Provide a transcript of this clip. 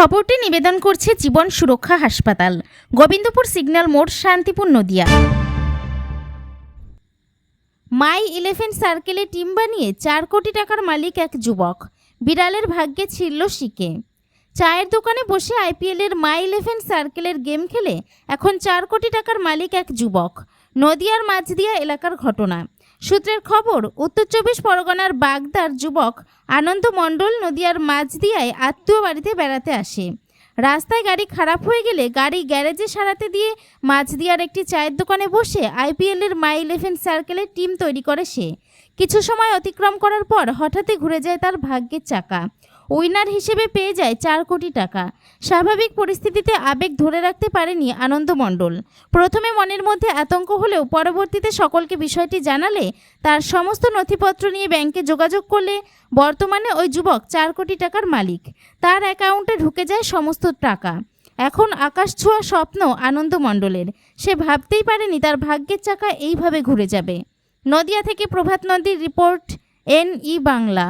খবরটি নিবেদন করছে জীবন সুরক্ষা হাসপাতাল। গোবিন্দপুর সিগন্যাল মোড়, শান্তিপুর, নদিয়া। মাই ইলেভেন সার্কেলে টিম বানিয়ে চার কোটি টাকার মালিক এক যুবক। বিড়ালের ভাগ্যে ছিল শিকে। চায়ের দোকানে বসে আইপিএলের মাই ইলেভেন সার্কেলের গেম খেলে এখন চার কোটি টাকার মালিক এক যুবক। নদিয়ার মাঝদিয়া এলাকার ঘটনা। সূত্রের খবর, উত্তর চব্বিশ পরগনার বাগদার যুবক আনন্দ মণ্ডল নদিয়ার মাঝদিয়ায় আত্মীয় বাড়িতে বেড়াতে আসে। রাস্তায় গাড়ি খারাপ হয়ে গেলে গাড়ি গ্যারেজে সারাতে দিয়ে মাঝদিয়ার একটি চায়ের দোকানে বসে আইপিএলের মাই ইলেভেন সার্কেলের টিম তৈরি করে সে। কিছু সময় অতিক্রম করার পর হঠাৎই ঘুরে যায় তার ভাগ্যের চাকা। উইনার হিসেবে পেয়ে যায় চার কোটি টাকা। স্বাভাবিক পরিস্থিতিতে আবেগ ধরে রাখতে পারেনি আনন্দ মণ্ডল। প্রথমে মনের মধ্যে আতঙ্ক হলেও পরবর্তীতে সকলকে বিষয়টি জানালে তার সমস্ত নথিপত্র নিয়ে ব্যাংকে যোগাযোগ করলে বর্তমানে ওই যুবক চার কোটি টাকার মালিক। তার অ্যাকাউন্টে ঢুকে যায় সমস্ত টাকা। এখন আকাশ ছোঁয়া স্বপ্ন আনন্দ মণ্ডলের। সে ভাবতেই পারেনি তার ভাগ্যের চাকা এইভাবে ঘুরে যাবে। নদিয়া থেকে প্রভাত নদীর রিপোর্ট এন ই বাংলা।